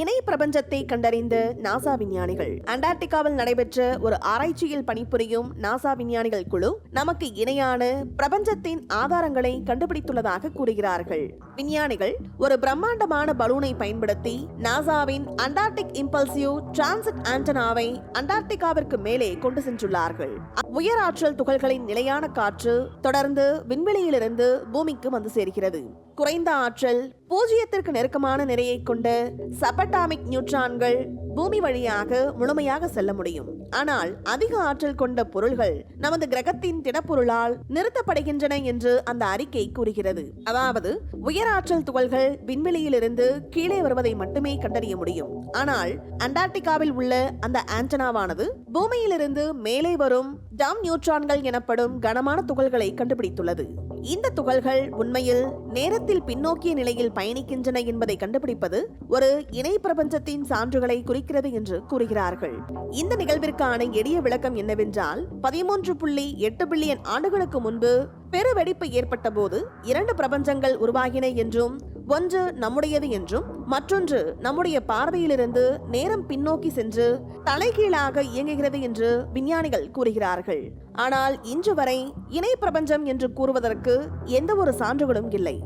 இணை பிரபஞ்சத்தை கண்டறிந்த நாசா விஞ்ஞானிகள். அண்டார்டிகாவில் நடைபெற்ற ஒரு ஆராய்ச்சியில் பணிபுரியும் நாசா விஞ்ஞானிகள் குழு நமக்கு இணையான பிரபஞ்சத்தின் ஆதாரங்களை கண்டுபிடித்துள்ளதாக கூறுகிறார்கள். விஞ்ஞானிகள் ஒரு பிரம்மாண்டமான பலூனை பயன்படுத்தி நாசாவின் அண்டார்டிக் இம்பல்சிவ் டிரான்சிட் ஆண்டனாவை அண்டார்டிகாவிற்கு மேலே கொண்டு சென்றுள்ளார்கள். உயர் ஆற்றல் துகள்களின் நிலையான காற்று தொடர்ந்து விண்வெளியிலிருந்து பூமிக்கு வந்து சேர்கிறது. குறைந்த ஆற்றல் பூஜ்ஜியத்திற்கு நெருக்கமான நிறையை கொண்ட சபட்டாமிக் நியூட்ரான்கள் பூமி வழியாக முழுமையாக செல்ல முடியும். ஆனால் அதிக ஆற்றல் கொண்ட பொருள்கள் நமது கிரகத்தின் திடப்பொருளால் நிறுத்தப்படுகின்றன என்று அந்த அறிக்கை கூறுகிறது. அதாவது உயர் ஆற்றல் துகள்கள் விண்வெளியிலிருந்து கீழே வருவதை மட்டுமே கண்டறிய முடியும். ஆனால் அண்டார்டிகாவில் உள்ள அந்த ஆண்டனாவானது பூமியிலிருந்து மேலே வரும் டம் நியூட்ரான்கள் எனப்படும் கனமான துகள்களை கண்டுபிடித்துள்ளது. இந்த துகள்கள் உண்மையில் நேரத்தில் பின்னோக்கிய நிலையில் பயணிக்கின்றன என்பதை கண்டுபிடிப்பது ஒரு இணை பிரபஞ்சத்தின் சான்றுகளை குறிக்கிறது என்று கூறுகிறார்கள். இந்த நிகழ்விற்கான எளிய விளக்கம் என்னவென்றால் பதிமூன்று புள்ளி எட்டு பில்லியன் ஆண்டுகளுக்கு முன்பு பெருவெடிப்பு ஏற்பட்ட போது இரண்டு பிரபஞ்சங்கள் உருவாகின என்றும் ஒன்று நம்முடையது என்றும் மற்றொன்று நம்முடைய பார்வையிலிருந்து நேரம் பின்னோக்கி சென்று தலைகீழாக இயங்குகிறது என்று விஞ்ஞானிகள் கூறுகிறார்கள். ஆனால் இன்று வரை இணை பிரபஞ்சம் என்று கூறுவதற்கு எந்த ஒரு சான்றுகளும் இல்லை.